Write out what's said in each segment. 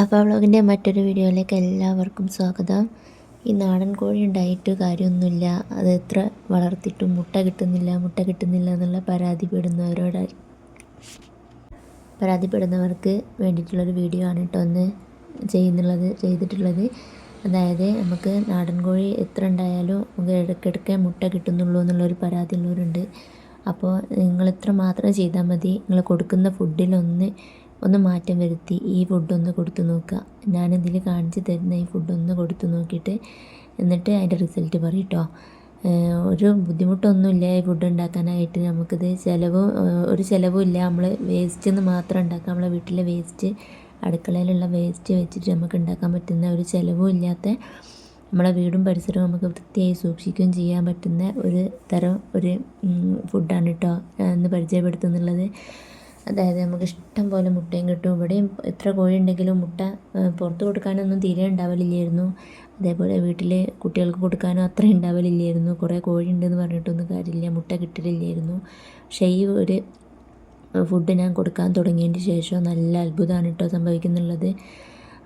അപ്പോൾ വ്ളോഗിന്റെ മറ്റൊരു വീഡിയോയിലേക്ക് എല്ലാവർക്കും സ്വാഗതം. ഈ നാടൻ കോഴി ഉണ്ടായിട്ട് കാര്യമൊന്നുമില്ല. അത് എത്ര വളർത്തിയിട്ടും മുട്ട കിട്ടുന്നില്ല മുട്ട കിട്ടുന്നില്ല എന്നുള്ള പരാതിപ്പെടുന്നവരോട് പരാതിപ്പെടുന്നവർക്ക് വേണ്ടിയിട്ടുള്ളൊരു വീഡിയോ ആണ് കേട്ടോ ഒന്ന് ചെയ്യുന്നുള്ളത് ചെയ്തിട്ടുള്ളത്. അതായത് നമുക്ക് നാടൻ കോഴി എത്ര ഉണ്ടായാലും നമുക്ക് ഇടയ്ക്കിടയ്ക്ക് മുട്ട കിട്ടുന്നുള്ളൂ എന്നുള്ളൊരു പരാതി ഉള്ളവരുണ്ട് അപ്പോൾ നിങ്ങൾ ഇത്ര മാത്രം ചെയ്താൽ മതി? നിങ്ങൾ കൊടുക്കുന്ന ഫുഡിലൊന്ന് ഒന്ന് മാറ്റം വരുത്തി ഈ ഫുഡ് ഒന്ന് കൊടുത്തു നോക്കുക. ഞാനിതിൽ കാണിച്ച് തരുന്ന ഈ ഫുഡ് ഒന്ന് കൊടുത്തു നോക്കിയിട്ട് എന്നിട്ട് അതിന്റെ റിസൾട്ട് പറയും കേട്ടോ ഒരു ബുദ്ധിമുട്ടൊന്നുമില്ല ഈ ഫുഡ് ഉണ്ടാക്കാനായിട്ട്. നമുക്കിത് ചിലവ് ഒരു ചിലവും ഇല്ല. നമ്മൾ വേസ്റ്റ് നിന്ന് മാത്രം ഉണ്ടാക്കാം നമ്മളെ വീട്ടിലെ വേസ്റ്റ് അടുക്കളയിലുള്ള വേസ്റ്റ് വെച്ചിട്ട് നമുക്ക് ഉണ്ടാക്കാൻ പറ്റുന്ന ഒരു ചിലവും ഇല്ലാത്ത നമ്മളെ വീടും പരിസരവും നമുക്ക് വൃത്തിയായി സൂക്ഷിക്കുകയും ചെയ്യാൻ പറ്റുന്ന ഒരു തരം ഒരു ഫുഡാണ് കേട്ടോ എന്ന് പരിചയപ്പെടുത്തുന്നുള്ളത്. അതായത് നമുക്ക് ഇഷ്ടം പോലെ മുട്ടയും കിട്ടും. ഇവിടെയും എത്ര കോഴി ഉണ്ടെങ്കിലും മുട്ട പുറത്ത് കൊടുക്കാനൊന്നും തീരെ ഉണ്ടാവലില്ലായിരുന്നു. അതേപോലെ വീട്ടിൽ കുട്ടികൾക്ക് കൊടുക്കാനും അത്ര ഉണ്ടാവലില്ലായിരുന്നു. കുറേ കോഴി ഉണ്ടെന്ന് പറഞ്ഞിട്ടൊന്നും കാര്യമില്ല. മുട്ട കിട്ടലില്ലായിരുന്നു. പക്ഷേ ഈ ഒരു ഫുഡ് ഞാൻ കൊടുക്കാൻ തുടങ്ങിയതിന് ശേഷം നല്ല അത്ഭുതമാണ് കേട്ടോ സംഭവിക്കുന്നുള്ളത്.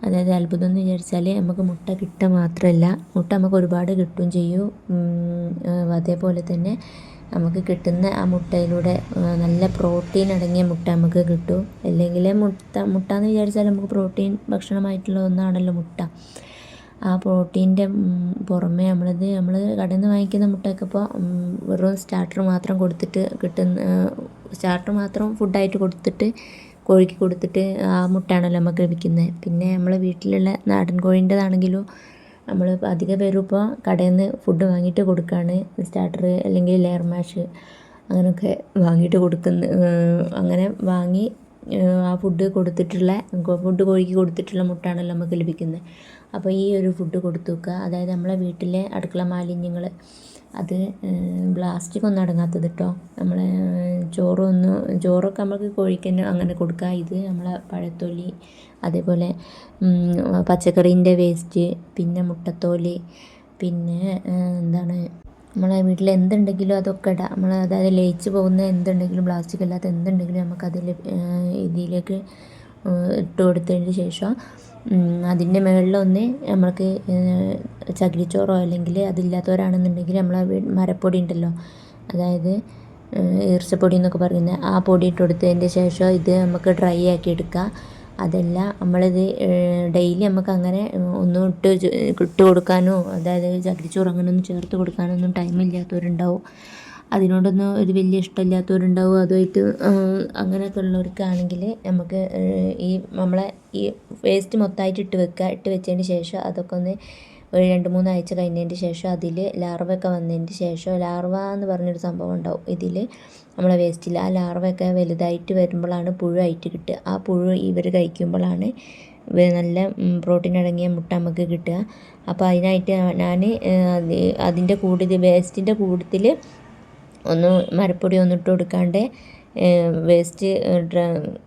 അതായത് അത്ഭുതം എന്ന് വിചാരിച്ചാൽ നമുക്ക് മുട്ട കിട്ടുക മാത്രമല്ല മുട്ട നമുക്ക് ഒരുപാട് കിട്ടുകയും ചെയ്യും. അതേപോലെ തന്നെ നമുക്ക് കിട്ടുന്ന ആ മുട്ടയിലൂടെ നല്ല പ്രോട്ടീൻ അടങ്ങിയ മുട്ട നമുക്ക് കിട്ടും. അല്ലെങ്കിൽ മുട്ട മുട്ട എന്ന് വിചാരിച്ചാൽ നമുക്ക് പ്രോട്ടീൻ ഭക്ഷണമായിട്ടുള്ള ഒന്നാണല്ലോ മുട്ട. ആ പ്രോട്ടീന്റെ പുറമേ നമ്മളിത് നമ്മൾ കടയിൽ നിന്ന് വാങ്ങിക്കുന്ന മുട്ടയൊക്കെ ഇപ്പോൾ വെറും സ്റ്റാർട്ടർ മാത്രം കൊടുത്തിട്ട് കിട്ടുന്ന സ്റ്റാർട്ടർ മാത്രം ഫുഡായിട്ട് കൊടുത്തിട്ട് കോഴിക്ക് കൊടുത്തിട്ട് ആ മുട്ടയാണല്ലോ നമുക്ക് ലഭിക്കുന്നത് പിന്നെ നമ്മൾ വീട്ടിലുള്ള നാടൻ കോഴീന്റെതാണെങ്കിലും നമ്മൾ അധിക പേരും ഇപ്പോൾ കടയിൽ നിന്ന് ഫുഡ് വാങ്ങിയിട്ട് കൊടുക്കുകയാണ് സ്റ്റാർട്ടർ അല്ലെങ്കിൽ ലെയർ മാഷ് അങ്ങനെയൊക്കെ വാങ്ങിയിട്ട് കൊടുക്കുന്ന അങ്ങനെ വാങ്ങി ആ ഫുഡ് കൊടുത്തിട്ടുള്ള ഫുഡ് കോഴിക്ക് കൊടുത്തിട്ടുള്ള മുട്ടയാണല്ലോ നമുക്ക് ലഭിക്കുന്നത്. അപ്പോൾ ഈ ഒരു ഫുഡ് കൊടുത്തു വെക്കുക അതായത് നമ്മളെ വീട്ടിലെ അടുക്കള മാലിന്യങ്ങൾ അത് പ്ലാസ്റ്റിക് ഒന്നും അടങ്ങാത്തത് കേട്ടോ നമ്മൾ ചോറൊന്നും ചോറൊക്കെ നമുക്ക് കോഴിക്ക് തന്നെ അങ്ങനെ കൊടുക്കുക. ഇത് നമ്മളെ പഴത്തൊലി അതേപോലെ പച്ചക്കറീന്റെ വേസ്റ്റ് പിന്നെ മുട്ടത്തോൽ പിന്നെ എന്താണ് നമ്മളെ വീട്ടിൽ എന്തുണ്ടെങ്കിലും അതൊക്കെ ഇടാം. നമ്മൾ അതായത് ലയിച്ച് പോകുന്ന എന്തുണ്ടെങ്കിലും പ്ലാസ്റ്റിക് അല്ലാത്ത എന്തുണ്ടെങ്കിലും നമുക്കതിൽ ഇതിലേക്ക് ഇട്ട് കൊടുത്തതിന് ശേഷം അതിന്റെ മുകളിലൊന്ന് നമ്മൾക്ക് ചകിരിച്ചോറോ അല്ലെങ്കിൽ അതില്ലാത്തവരാണെന്നുണ്ടെങ്കിൽ നമ്മളെ മരപ്പൊടി ഉണ്ടല്ലോ അതായത് ഈർച്ചപ്പൊടി എന്നൊക്കെ പറയുന്നത് ആ പൊടി ഇട്ട് കൊടുത്തതിന്റെ ശേഷം ഇത് നമുക്ക് ഡ്രൈ ആക്കി എടുക്കുക അതല്ല നമ്മളിത് ഡെയിലി നമുക്ക് അങ്ങനെ ഒന്നും ഇട്ട് ഇട്ട് കൊടുക്കാനോ അതായത് ചകിരിച്ചോറ് അങ്ങനെയൊന്നും ചേർത്ത് കൊടുക്കാനൊന്നും ടൈമില്ലാത്തവരുണ്ടാവും അതിനോടൊന്നും ഒരു വലിയ ഇഷ്ടമില്ലാത്തവരുണ്ടാവും. അതുമായിട്ട് അങ്ങനെയൊക്കെ ഉള്ളവർക്കാണെങ്കിൽ നമുക്ക് ഈ നമ്മളെ ഈ വേസ്റ്റ് മൊത്തമായിട്ട് ഇട്ട് വെക്കുക ഇട്ട് വെച്ചതിന് ശേഷം അതൊക്കെ ഒന്ന് ഒരു രണ്ട് മൂന്ന് ആഴ്ച കഴിഞ്ഞതിന് ശേഷം അതിൽ ലാർവയൊക്കെ വന്നതിന് ശേഷം ലാർവ എന്ന് പറഞ്ഞൊരു സംഭവം ഉണ്ടാവും. ഇതിൽ നമ്മളെ വേസ്റ്റിൽ ആ ലാർവയൊക്കെ വലുതായിട്ട് വരുമ്പോഴാണ് പുഴുവായിട്ട് കിട്ടുക. ആ പുഴു ഇവർ കഴിക്കുമ്പോഴാണ് നല്ല പ്രോട്ടീൻ അടങ്ങിയ മുട്ട നമുക്ക് കിട്ടുക. അപ്പോൾ അതിനായിട്ട് ഞാൻ അതിന്റെ കൂടുതൽ വേസ്റ്റിന്റെ കൂട്ടത്തിൽ ഒന്ന് മരപ്പൊടി ഒന്നും ഇട്ട് കൊടുക്കാണ്ട് വേസ്റ്റ്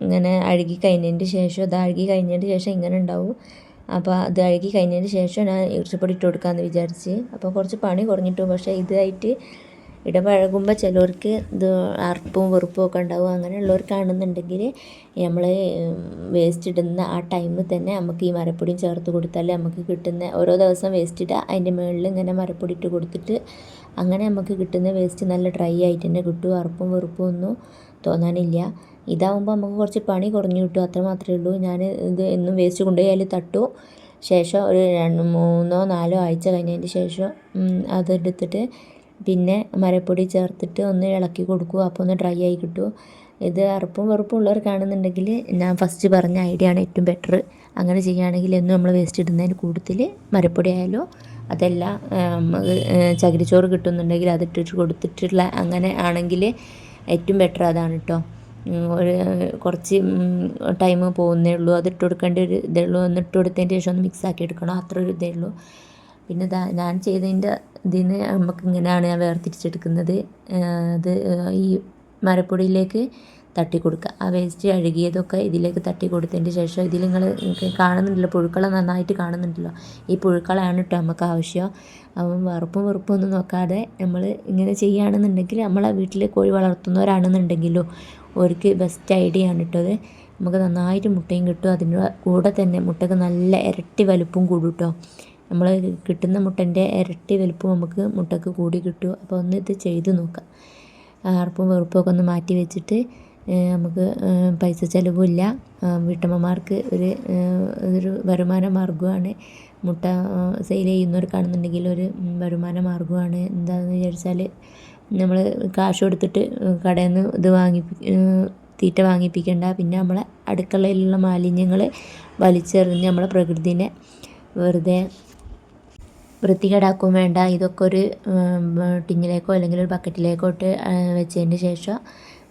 ഇങ്ങനെ അഴുകി കഴിഞ്ഞതിന്റെ ശേഷം അത് അഴുകി കഴിഞ്ഞതിന്റെ ശേഷം ഇങ്ങനെ ഉണ്ടാവും. അപ്പോൾ അത് അഴുകി കഴിഞ്ഞതിന് ശേഷം ഞാൻ ഇറച്ചിപ്പൊടി ഇട്ട് കൊടുക്കാമെന്ന് വിചാരിച്ച്. അപ്പോൾ കുറച്ച് പണി കുറഞ്ഞിട്ടു പക്ഷേ ഇതായിട്ട് ഇടപഴകുമ്പോൾ ചിലവർക്ക് ഇത് അർപ്പും വെറുപ്പും ഒക്കെ ഉണ്ടാവും. അങ്ങനെയുള്ളവർക്കാണെന്നുണ്ടെങ്കിൽ നമ്മൾ വേസ്റ്റ് ഇടുന്ന ആ ടൈമിൽ തന്നെ നമുക്ക് ഈ മരപ്പൊടിയും ചേർത്ത് കൊടുത്താൽ നമുക്ക് കിട്ടുന്ന ഓരോ ദിവസം വേസ്റ്റ് ഇടുക അതിന്റെ മുകളിൽ ഇങ്ങനെ മരപ്പൊടി ഇട്ട് കൊടുത്തിട്ട് അങ്ങനെ നമുക്ക് കിട്ടുന്ന വേസ്റ്റ് നല്ല ഡ്രൈ ആയിട്ട് തന്നെ കിട്ടും. അറുപ്പും വെറുപ്പും ഒന്നും തോന്നാനില്ല. ഇതാവുമ്പോൾ നമുക്ക് കുറച്ച് പണി കുറഞ്ഞു കിട്ടും. അത്ര മാത്രമേ ഉള്ളൂ. ഞാൻ ഇത് എന്നും വേസ്റ്റ് കൊണ്ടുപോയി അതിൽ തട്ടു. ശേഷം ഒരു രണ്ട് മൂന്നോ നാലോ ആഴ്ച കഴിഞ്ഞതിന് ശേഷം അതെടുത്തിട്ട് പിന്നെ മരപ്പൊടി ചേർത്തിട്ട് ഒന്ന് ഇളക്കി കൊടുക്കും. അപ്പോൾ ഒന്ന് ഡ്രൈ ആയി കിട്ടും. ഇത് അറുപ്പും വെറുപ്പും ഉള്ളവർ കാണുന്നുണ്ടെങ്കിൽ ഞാൻ ഫസ്റ്റ് പറഞ്ഞ ഐഡിയ ആണ് ഏറ്റവും ബെറ്റർ അങ്ങനെ ചെയ്യുകയാണെങ്കിൽ എന്നും നമ്മൾ വേസ്റ്റ് ഇടുന്നതിന് കൂടുതൽ മരപ്പൊടി ആയാലോ അതല്ല ചകിരിച്ചോറ് കിട്ടുന്നുണ്ടെങ്കിൽ അതിട്ടിട്ട് കൊടുത്തിട്ടുള്ള അങ്ങനെ ആണെങ്കിൽ ഏറ്റവും ബെറ്റർ അതാണ് കേട്ടോ ഒരു കുറച്ച് ടൈം പോകുന്നേ ഉള്ളൂ. അത് ഇട്ട് കൊടുക്കേണ്ട ഒരു ഇതേ ഉള്ളൂ. ഒന്ന് ഇട്ട് കൊടുത്തതിന് ശേഷം ഒന്ന് മിക്സ് ആക്കി എടുക്കണം. അത്ര ഒരു ഇതേ ഉള്ളൂ. പിന്നെ ഞാൻ ചെയ്തതിന്റെ ഇതിന് നമുക്ക് ഇങ്ങനെയാണ് ഞാൻ വേർതിരിച്ചെടുക്കുന്നത്. അത് ഈ മരപ്പൊടിയിലേക്ക് തട്ടി കൊടുക്കുക. ആ വേസ്റ്റ് അഴുകിയതൊക്കെ ഇതിലേക്ക് തട്ടി കൊടുത്തതിന്റെ ശേഷം ഇതിൽ നിങ്ങൾ കാണുന്നുണ്ടല്ലോ പുഴുക്കളെ നന്നായിട്ട് കാണുന്നുണ്ടല്ലോ. ഈ പുഴുക്കളാണ് കേട്ടോ നമുക്ക് ആവശ്യം. അപ്പം വറുപ്പും വെറുപ്പും ഒന്നും നോക്കാതെ നമ്മൾ ഇങ്ങനെ ചെയ്യുകയാണെന്നുണ്ടെങ്കിൽ നമ്മളെ വീട്ടിൽ കോഴി വളർത്തുന്നവരാണെന്നുണ്ടെങ്കിലോ അവർക്ക് ബെസ്റ്റ് ഐഡിയ ആണ് കേട്ടോ അത്. നമുക്ക് നന്നായിട്ട് മുട്ടയും കിട്ടും. അതിന്റെ കൂടെ തന്നെ മുട്ടയ്ക്ക് നല്ല ഇരട്ടി വലുപ്പം കൂടും നമ്മൾ കിട്ടുന്ന മുട്ടന്റെ ഇരട്ടി വലുപ്പം നമുക്ക് മുട്ടയ്ക്ക് കൂടി കിട്ടും. അപ്പോൾ ഒന്ന് ഇത് ചെയ്ത് നോക്കാം. അറുപ്പും വെറുപ്പൊക്കെ ഒന്ന് മാറ്റി വെച്ചിട്ട് നമുക്ക് പൈസ ചിലവില്ല വീട്ടമ്മമാർക്ക് ഒരു ഒരു വരുമാന മാർഗമാണ്. മുട്ട സെയിൽ ചെയ്യുന്നവർക്കാണെന്നുണ്ടെങ്കിൽ ഒരു വരുമാന മാർഗമാണ്. എന്താണെന്ന് വിചാരിച്ചാൽ നമ്മൾ കാശ് കൊടുത്തിട്ട് കടയിൽ നിന്ന് ഇത് വാങ്ങി തീറ്റ വാങ്ങിപ്പിക്കേണ്ട. പിന്നെ നമ്മളെ അടുക്കളയിലുള്ള മാലിന്യങ്ങൾ വലിച്ചെറിഞ്ഞ് നമ്മളെ പ്രകൃതിനെ വെറുതെ വൃത്തികേടാക്കും വേണ്ട. ഇതൊക്കെ ഒരു ടിന്നിലേക്കോ അല്ലെങ്കിൽ ഒരു ബക്കറ്റിലേക്കോ ഇട്ട് വെച്ചതിന് ശേഷം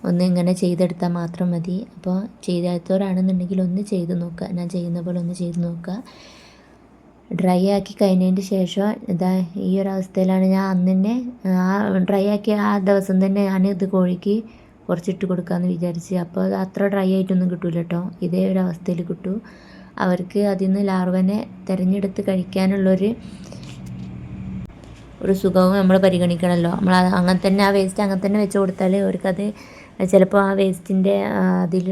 ഒന്ന് ഇങ്ങനെ ചെയ്തെടുത്താൽ മാത്രം മതി. അപ്പോൾ ചെയ്താത്തവരാണെന്നുണ്ടെങ്കിൽ ഒന്ന് ചെയ്ത് നോക്കുക. ഞാൻ ചെയ്യുന്ന പോലെ ഒന്ന് ചെയ്ത് നോക്കുക. ഡ്രൈ ആക്കി കഴിഞ്ഞതിന്റെ ശേഷം ഇതാ ഈ ഒരു അവസ്ഥയിലാണ് ഞാൻ അന്ന് തന്നെ ആ ഡ്രൈ ആക്കിയ ആ ദിവസം തന്നെ ഞാൻ ഇത് കോഴിക്ക് കുറച്ചിട്ട് കൊടുക്കാമെന്ന് വിചാരിച്ച്. അപ്പോൾ അത് അത്ര ഡ്രൈ ആയിട്ടൊന്നും കിട്ടില്ല കേട്ടോ. ഇതേ ഒരു അവസ്ഥയിൽ കിട്ടൂ. അവർക്ക് അതിൽ നിന്ന് ലാർവനെ തിരഞ്ഞെടുത്ത് കഴിക്കാനുള്ളൊരു ഒരു സുഖവും നമ്മൾ പരിഗണിക്കണമല്ലോ. നമ്മൾ അങ്ങനെ തന്നെ ആ വേസ്റ്റ് അങ്ങനെ തന്നെ വെച്ച് കൊടുത്താൽ അവർക്കത് ചിലപ്പോൾ ആ വേസ്റ്റിന്റെ അതിൽ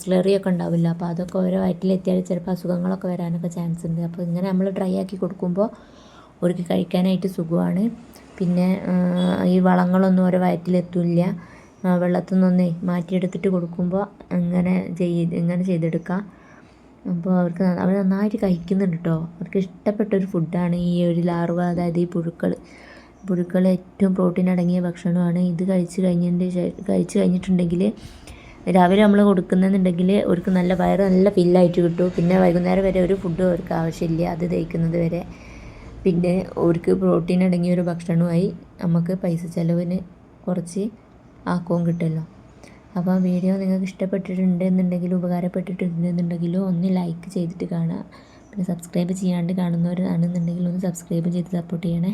സ്ലറിയൊക്കെ ഉണ്ടാവില്ല. അപ്പോൾ അതൊക്കെ ഓരോ വയറ്റിലെത്തിയാൽ ചിലപ്പോൾ അസുഖങ്ങളൊക്കെ വരാനൊക്കെ ചാൻസ് ഉണ്ട്. അപ്പോൾ ഇങ്ങനെ നമ്മൾ ഡ്രൈ ആക്കി കൊടുക്കുമ്പോൾ അവർക്ക് കഴിക്കാനായിട്ട് സുഖമാണ്. പിന്നെ ഈ വളങ്ങളൊന്നും ഓരോ വയറ്റിലെത്തില്ല. വെള്ളത്തിൽ നിന്നൊന്നേ മാറ്റിയെടുത്തിട്ട് കൊടുക്കുമ്പോൾ അങ്ങനെ ചെയ്ത് ഇങ്ങനെ ചെയ്തെടുക്കാം. അപ്പോൾ അവർക്ക് അവർ നന്നായിട്ട് കഴിക്കുന്നുണ്ട് കേട്ടോ അവർക്ക് ഇഷ്ടപ്പെട്ട ഇഷ്ടപ്പെട്ടൊരു ഫുഡാണ് ഈ ഒരു ലാർവ അതായത് ഈ പുഴുക്കൾ പുഴുക്കൾ ഏറ്റവും പ്രോട്ടീൻ അടങ്ങിയ ഭക്ഷണമാണ്. ഇത് കഴിച്ച് കഴിഞ്ഞതിന്റെ കഴിച്ച് കഴിഞ്ഞിട്ടുണ്ടെങ്കിൽ രാവിലെ നമ്മൾ കൊടുക്കുന്നെന്നുണ്ടെങ്കിൽ അവർക്ക് നല്ല വയറ് നല്ല ഫില്ലായിട്ട് കിട്ടും. പിന്നെ വൈകുന്നേരം വരെ ഒരു ഫുഡും അവർക്ക് ആവശ്യമില്ല. അത് ദഹിക്കുന്നത് വരെ. പിന്നെ അവർക്ക് പ്രോട്ടീൻ അടങ്ങിയ ഒരു ഭക്ഷണമായി നമുക്ക് പൈസ ചിലവിന് കുറച്ച് ആക്കവും കിട്ടുമല്ലോ അപ്പോൾ വീഡിയോ നിങ്ങൾക്ക് ഇഷ്ടപ്പെട്ടിട്ടുണ്ട് എന്നുണ്ടെങ്കിലും ഉപകാരപ്പെട്ടിട്ടുണ്ട് എന്നുണ്ടെങ്കിലും ഒന്ന് ലൈക്ക് ചെയ്തിട്ട് കാണുക. പിന്നെ സബ്സ്ക്രൈബ് ചെയ്യാണ്ട് കാണുന്നവരാണെന്നുണ്ടെങ്കിൽ ഒന്ന് സബ്സ്ക്രൈബ് ചെയ്ത് സപ്പോർട്ട് ചെയ്യണേ.